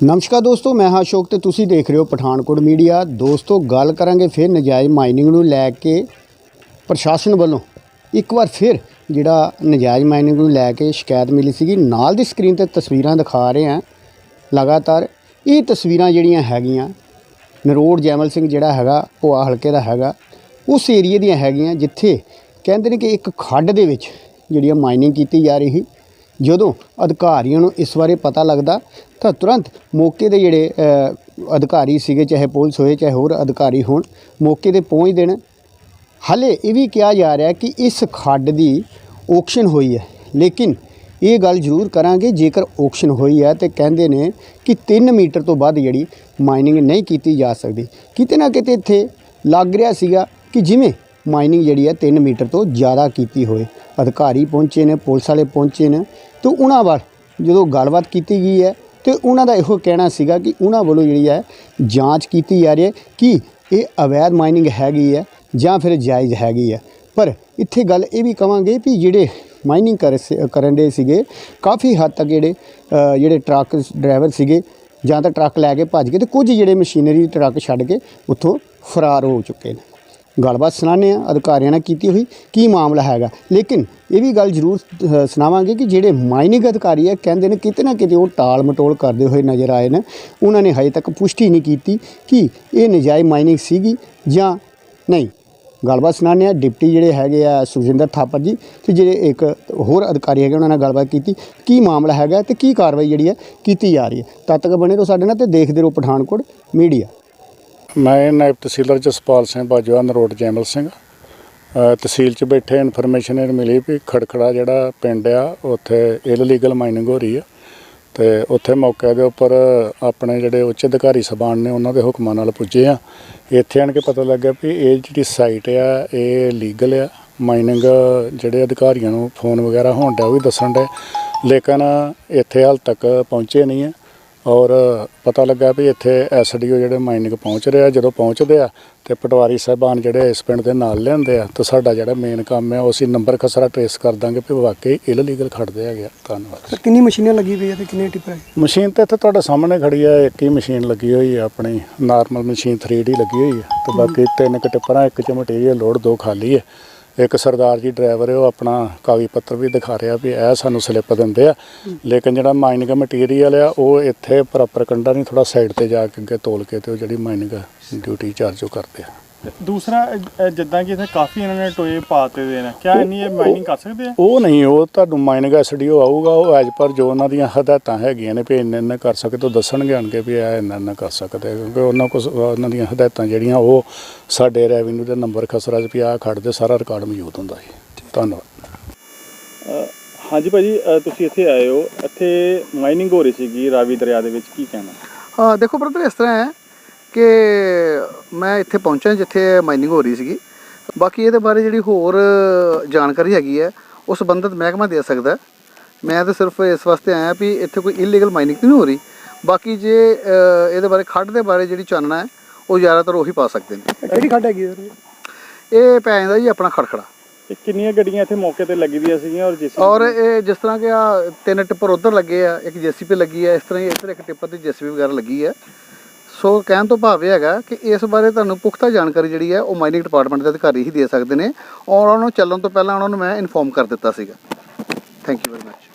ਨਮਸਕਾਰ ਦੋਸਤੋ, ਮੈਂ ਹਾਂ ਅਸ਼ੋਕ ਤੇ ਤੁਸੀਂ ਦੇਖ ਰਹੇ ਹੋ ਪਠਾਨਕੋਟ ਮੀਡੀਆ। ਦੋਸਤੋ, ਗੱਲ ਕਰਾਂਗੇ ਫਿਰ ਨਜਾਇਜ਼ ਮਾਈਨਿੰਗ ਨੂੰ ਲੈ ਕੇ ਪ੍ਰਸ਼ਾਸਨ ਵੱਲੋਂ। ਇੱਕ ਵਾਰ ਫਿਰ ਜਿਹੜਾ ਨਜਾਇਜ਼ ਮਾਈਨਿੰਗ ਨੂੰ ਲੈ ਕੇ ਸ਼ਿਕਾਇਤ ਮਿਲੀ ਸੀਗੀ, ਨਾਲ ਦੀ ਸਕਰੀਨ ਤੇ ਤਸਵੀਰਾਂ ਦਿਖਾ ਰਹੇ ਹਾਂ ਲਗਾਤਾਰ। ਇਹ ਤਸਵੀਰਾਂ ਜਿਹੜੀਆਂ ਹੈਗੀਆਂ, ਨਰੋੜ ਜੈਮਲ ਸਿੰਘ ਜਿਹੜਾ ਹੈਗਾ ਭੋਆ ਹਲਕੇ ਦਾ ਹੈਗਾ, ਉਸ ਏਰੀਏ ਦੀਆਂ ਹੈਗੀਆਂ, ਜਿੱਥੇ ਕਹਿੰਦੇ ਨੇ ਕਿ ਇੱਕ ਖੱਡ ਦੇ ਵਿੱਚ ਜਿਹੜੀਆਂ ਮਾਈਨਿੰਗ ਕੀਤੀ ਜਾ ਰਹੀ। ਸੀ ਜਦੋਂ ਅਧਿਕਾਰੀਆਂ ਨੂੰ ਇਸ ਬਾਰੇ ਪਤਾ ਲੱਗਦਾ, ਤਾਂ ਤੁਰੰਤ ਮੌਕੇ ਦੇ ਜਿਹੜੇ ਅਧਿਕਾਰੀ ਸੀਗੇ, ਚਾਹੇ ਪੁਲਿਸ ਹੋਏ, ਚਾਹੇ ਹੋਰ ਅਧਿਕਾਰੀ ਹੋਣ, ਮੌਕੇ ਤੇ ਪਹੁੰਚਦੇ ਨੇ ਹਲੇ ਇਹ ਵੀ ਕਿਹਾ ਜਾ ਰਿਹਾ ਕਿ ਇਸ ਖੱਡ ਦੀ ਔਕਸ਼ਨ ਹੋਈ ਹੈ। ਲੇਕਿਨ ਇਹ ਗੱਲ ਜ਼ਰੂਰ ਕਰਾਂਗੇ, ਜੇਕਰ ਔਕਸ਼ਨ ਹੋਈ ਹੈ, ਤੇ ਕਹਿੰਦੇ ਨੇ ਕਿ 3 ਮੀਟਰ ਤੋਂ ਵੱਧ ਜਿਹੜੀ ਮਾਈਨਿੰਗ ਨਹੀਂ ਕੀਤੀ ਜਾ ਸਕਦੀ। ਕਿਤੇ ਨਾ ਕਿਤੇ ਇੱਥੇ ਲੱਗ ਰਿਹਾ ਸੀਗਾ ਕਿ ਜਿਵੇਂ ਮਾਈਨਿੰਗ ਜਿਹੜੀ ਹੈ 3 ਮੀਟਰ ਤੋਂ ਜ਼ਿਆਦਾ ਕੀਤੀ ਹੋਏ ਅਧਿਕਾਰੀ ਪਹੁੰਚੇ ਨੇ, ਪੁਲਿਸ ਵਾਲੇ ਪਹੁੰਚੇ ਨੇ। ਤੇ ਉਹਨਾਂ ਵੱਲ ਜਦੋਂ ਗੱਲਬਾਤ ਕੀਤੀ ਗਈ ਹੈ, ਤੇ ਉਹਨਾਂ ਦਾ ਇਹੋ ਕਹਿਣਾ ਸੀਗਾ ਕਿ ਉਹਨਾਂ ਵੱਲੋਂ ਜਿਹੜੀ ਹੈ ਜਾਂਚ ਕੀਤੀ ਜਾ ਰਹੀ ਹੈ ਕਿ ਇਹ ਅਵੈਧ ਮਾਈਨਿੰਗ ਹੈਗੀ ਹੈ ਜਾਂ ਫਿਰ ਜਾਇਜ਼ ਹੈਗੀ ਹੈ। ਪਰ ਇੱਥੇ ਗੱਲ ਇਹ ਵੀ ਕਵਾਂਗੇ ਵੀ ਜਿਹੜੇ ਮਾਈਨਿੰਗ ਕਰ ਕਰਨ ਦੇ ਸੀਗੇ, ਕਾਫੀ ਹੱਦ ਤੱਕ ਜਿਹੜੇ ਜਿਹੜੇ ਟਰੱਕ ਡਰਾਈਵਰ ਸੀਗੇ, ਜਾਂ ਤਾਂ ਟਰੱਕ ਲੈ ਕੇ ਭੱਜ ਗਏ ਤੇ ਕੁਝ ਜਿਹੜੇ ਮਸ਼ੀਨਰੀ ਟਰੱਕ ਛੱਡ ਕੇ ਉੱਥੋਂ ਫਰਾਰ ਹੋ ਚੁੱਕੇ ਨੇ। ਗੱਲਬਾਤ ਸੁਣਾਉਂਦੇ ਆ ਅਧਿਕਾਰੀਆਂ ਨਾਲ ਕੀਤੀ ਹੋਈ ਕੀ ਮਾਮਲਾ ਹੈਗਾ। ਲੇਕਿਨ ਇਹ ਵੀ ਗੱਲ ਜ਼ਰੂਰ ਸੁਣਾਵਾਂਗੇ ਕਿ ਜਿਹੜੇ ਮਾਈਨਿੰਗ ਅਧਿਕਾਰੀ ਹੈ ਕਹਿੰਦੇ ਨੇ ਕਿਤੇ ਨਾ ਕਿਤੇ ਉਹ ਟਾਲ ਮਟੋਲ ਕਰਦੇ ਹੋਏ ਨਜ਼ਰ ਆਏ ਨੇ। ਉਹਨਾਂ ਨੇ ਹਜੇ ਤੱਕ ਪੁਸ਼ਟੀ ਨਹੀਂ ਕੀਤੀ ਕਿ ਇਹ ਨਜਾਇਜ਼ ਮਾਈਨਿੰਗ ਸੀਗੀ ਜਾਂ ਨਹੀਂ। ਗੱਲਬਾਤ ਸੁਣਾਉਂਦੇ ਆ ਡਿਪਟੀ ਜਿਹੜੇ ਹੈਗੇ ਆ ਸੁਖਜਿੰਦਰ ਥਾਪਰ ਜੀ ਤੇ ਜਿਹੜੇ ਇੱਕ ਹੋਰ ਅਧਿਕਾਰੀ ਹੈਗੇ, ਉਹਨਾਂ ਨਾਲ ਗੱਲਬਾਤ ਕੀਤੀ। ਕੀ ਮਾਮਲਾ ਹੈਗਾ ਤੇ ਕੀ ਕਾਰਵਾਈ ਜਿਹੜੀ ਹੈ ਕੀਤੀ ਜਾ ਰਹੀ ਹੈ। ਤਦ ਤੱਕ ਬਣੇ ਰਹੋ ਸਾਡੇ ਨਾਲ ਤੇ ਦੇਖਦੇ ਰਹੋ ਪਠਾਨਕੋਟ ਮੀਡੀਆ। ਮੈਂ ਨਾਇਬ ਤਹਿਸੀਲਦਾਰ ਜਸਪਾਲ ਸਿੰਘ ਬਾਜਵਾ, ਨਰੋਟ ਜੈਮਲ ਸਿੰਘ। ਤਹਿਸੀਲ 'ਚ ਬੈਠੇ ਇਨਫੋਰਮੇਸ਼ਨ ਇਹ ਮਿਲੀ ਵੀ ਖੜਖੜਾ ਜਿਹੜਾ ਪਿੰਡ ਆ, ਉੱਥੇ ਇਲੀਗਲ ਮਾਈਨਿੰਗ ਹੋ ਰਹੀ ਆ। ਤੇ ਉੱਥੇ ਮੌਕੇ ਦੇ ਉੱਪਰ ਆਪਣੇ ਜਿਹੜੇ ਉੱਚ ਅਧਿਕਾਰੀ ਸਬਾਨ ਨੇ, ਉਹਨਾਂ ਦੇ ਹੁਕਮਾਂ ਨਾਲ ਪੁੱਜੇ ਆ। ਇੱਥੇ ਆਣ ਕੇ ਪਤਾ ਲੱਗਿਆ ਵੀ ਇਹ ਜਿਹੜੀ ਸਾਈਟ ਆ, ਇਹ ਲੀਗਲ ਆ। ਮਾਈਨਿੰਗ ਜਿਹੜੇ ਅਧਿਕਾਰੀਆਂ ਨੂੰ ਫੋਨ ਵਗੈਰਾ ਹੋਣ ਡਿਆ, ਉਹ ਵੀ ਦੱਸਣ ਡੇ ਲੇਕਿਨ ਇੱਥੇ ਹਾਲ ਤੱਕ ਪਹੁੰਚੇ ਨਹੀਂ ਆ। ਔਰ ਪਤਾ ਲੱਗਾ ਵੀ ਇੱਥੇ ਐਸਡੀਓ ਜਿਹੜੇ ਮਾਈਨਿੰਗ ਪਹੁੰਚ ਰਿਹਾ ਜਦੋਂ ਪਹੁੰਚਦੇ ਆ ਤੇ ਪਟਵਾਰੀ ਸਾਹਿਬਾਨ ਜਿਹੜੇ ਇਸ ਪਿੰਡ ਦੇ ਨਾਲ ਲਿਆਂਦੇ ਆ ਤਾਂ ਸਾਡਾ ਜਿਹੜਾ ਮੇਨ ਕੰਮ ਹੈ ਉਹ ਅਸੀਂ ਨੰਬਰ ਖਸਰਾ ਟ੍ਰੇਸ ਕਰ ਦਾਂਗੇ ਵੀ ਵਾਕਈ ਇਲੀਗਲ ਖੜਦੇ ਆ ਧੰਨਵਾਦ। ਕਿੰਨੀ ਮਸ਼ੀਨਾਂ ਲੱਗੀ ਪਈ ਹੈ ਤੇ ਕਿੰਨੇ ਟਿੱਪਰ ਹੈ ਮਸ਼ੀਨ ਤੇ ਇੱਥੇ ਤੁਹਾਡੇ ਸਾਹਮਣੇ ਖੜੀ ਆ ਇੱਕ ਹੀ ਮਸ਼ੀਨ ਲੱਗੀ ਹੋਈ ਆ ਆਪਣੀ ਨਾਰਮਲ ਮਸ਼ੀਨ 3D ਲੱਗੀ ਹੋਈ ਆ ਤੇ ਬਾਕੀ ਤਿੰਨ ਕੁ ਟਿੱਪਰਾਂ ਇੱਕ ਚ ਮਟੀਰੀਅਲ ਲੋਡ ਦੋ ਖਾਲੀ ਹੈ ਇੱਕ ਸਰਦਾਰ ਜੀ ਡਰਾਈਵਰ ਹੈ, ਉਹ ਆਪਣਾ ਕਾਗਜ਼ ਪੱਤਰ ਵੀ ਦਿਖਾ ਰਿਹਾ ਵੀ ਇਹ ਸਾਨੂੰ ਸਲਿੱਪ ਦਿੰਦੇ ਆ। ਲੇਕਿਨ ਜਿਹੜਾ ਮਾਈਨਿੰਗ ਮਟੀਰੀਅਲ ਆ, ਉਹ ਇੱਥੇ ਪ੍ਰੋਪਰ ਕੰਡਾ ਨਹੀਂ ਥੋੜਾ ਸਾਈਡ ਤੇ ਜਾ ਕੇ ਅੱਗੇ ਤੋਲ ਕੇ ਤੇ ਉਹ ਜਿਹੜੀ ਮਾਈਨਿੰਗ ਡਿਊਟੀ ਚਾਰਜ ਉਹ ਕਰਦੇ ਆ। ਦੂਸਰਾ ਅ, ਅ, ਜਿੱਦਾਂ ਕਿ ਇੱਥੇ ਕਾਫੀ ਇਹਨਾਂ ਨੇ ਟੋਏ ਪਾਤੇ ਦੇ ਨੇ। ਕਿਆ ਇੰਨੀ ਇਹ ਮਾਈਨਿੰਗ ਕਰ ਸਕਦੇ ਆ? ਉਹ ਨਹੀਂ ਉਹ ਤੁਹਾਨੂੰ ਮਾਈਨਿੰਗ ਐਸਡੀਓ ਆਊਗਾ ਉਹ ਐਜ ਪਰ ਜੋ ਉਹਨਾਂ ਦੀਆਂ ਹਦਾਇਤਾਂ ਹੈਗੀਆਂ ਨੇ ਵੀ ਇੰਨੇ ਇੰਨੇ ਕਰ ਸਕਦੇ ਉਹ ਦੱਸਣਗੇ ਆਣਗੇ ਵੀ ਇਹ ਇੰਨਾ ਇੰਨਾ ਕਰ ਸਕਦੇ ਆ, ਕਿਉਂਕਿ ਉਹਨਾਂ ਕੋਲ ਉਹਨਾਂ ਦੀਆਂ ਹਦਾਇਤਾਂ ਜਿਹੜੀਆਂ ਉਹ ਸਾਡੇ ਰੈਵਨਿਊ ਦੇ ਨੰਬਰ ਖਸਰਾ 'ਚ ਵੀ ਆਹ ਖੜਦੇ ਸਾਰਾ ਰਿਕਾਰਡ ਮੌਜੂਦ ਹੁੰਦਾ ਜੀ। ਧੰਨਵਾਦ। ਹਾਂਜੀ ਭਾਜੀ ਅ, ਤੁਸੀਂ ਇੱਥੇ ਆਏ ਹੋ। ਇੱਥੇ ਮਾਈਨਿੰਗ ਹੋ ਰਹੀ ਸੀਗੀ ਰਾਵੀ ਦਰਿਆ ਦੇ ਵਿੱਚ ਕੀ ਕਹਿਣਾ? ਹਾਂ ਦੇਖੋ ਬ੍ਰਦਰ ਇਸ ਤਰ੍ਹਾਂ ਹੈ ਕਿ ਮੈਂ ਇੱਥੇ ਪਹੁੰਚਿਆ ਜਿੱਥੇ ਮਾਈਨਿੰਗ ਹੋ ਰਹੀ ਸੀਗੀ। ਬਾਕੀ ਇਹਦੇ ਬਾਰੇ ਜਿਹੜੀ ਹੋਰ ਜਾਣਕਾਰੀ ਹੈਗੀ ਹੈ ਉਹ ਸੰਬੰਧਿਤ ਮਹਿਕਮਾ ਦੇ ਸਕਦਾ। ਮੈਂ ਤਾਂ ਸਿਰਫ ਇਸ ਵਾਸਤੇ ਆਇਆ ਵੀ ਇੱਥੇ ਕੋਈ ਇਲੀਗਲ ਮਾਈਨਿੰਗ ਤਾਂ ਨਹੀਂ ਹੋ ਰਹੀ। ਬਾਕੀ ਜੇ ਇਹਦੇ ਬਾਰੇ ਖੱਡ ਦੇ ਬਾਰੇ ਜਿਹੜੀ ਚਾਨਣਾ ਹੈ ਉਹ ਜ਼ਿਆਦਾਤਰ ਉਹੀ ਪਾ ਸਕਦੇ ਨੇ। ਕਿਹੜੀ ਖੱਡ ਹੈਗੀ ਸਰ? ਇਹ ਪੈ ਜਾਂਦਾ ਜੀ ਆਪਣਾ ਖੜਖੜਾ। ਇਹ ਕਿੰਨੀਆਂ ਗੱਡੀਆਂ ਇੱਥੇ ਮੌਕੇ ਤੇ ਲੱਗੀ ਦੀਆਂ ਸੀਗੀਆਂ ਔਰ ਜਿਸ ਔਰ ਇਹ ਜਿਸ ਤਰ੍ਹਾਂ ਕਿ ਆ ਤਿੰਨ ਟਿੱਪਰ ਉਧਰ ਲੱਗੇ ਆ ਇੱਕ ਜੀਸੀਪੀ ਲੱਗੀ ਆ ਇਸ ਤਰ੍ਹਾਂ ਹੀ ਇੱਧਰ ਇੱਕ ਟਿੱਪਰ ਤੇ ਜੀਸੀਪੀ ਵਗੈਰਾ ਲੱਗੀ ਆ। ਸੋ ਕਹਿਣ ਤੋਂ ਭਾਵ ਇਹ ਹੈਗਾ ਕਿ ਇਸ ਬਾਰੇ ਤੁਹਾਨੂੰ ਪੁਖਤਾ ਜਾਣਕਾਰੀ ਜਿਹੜੀ ਹੈ ਉਹ ਮਾਈਨਿੰਗ ਡਿਪਾਰਟਮੈਂਟ ਦੇ ਅਧਿਕਾਰੀ ਹੀ ਦੇ ਸਕਦੇ ਨੇ ਔਰ ਉਹਨਾਂ ਨੂੰ ਚੱਲਣ ਤੋਂ ਪਹਿਲਾਂ ਉਹਨਾਂ ਨੂੰ ਮੈਂ ਇਨਫੋਰਮ ਕਰ ਦਿੱਤਾ ਸੀਗਾ। Thank you very much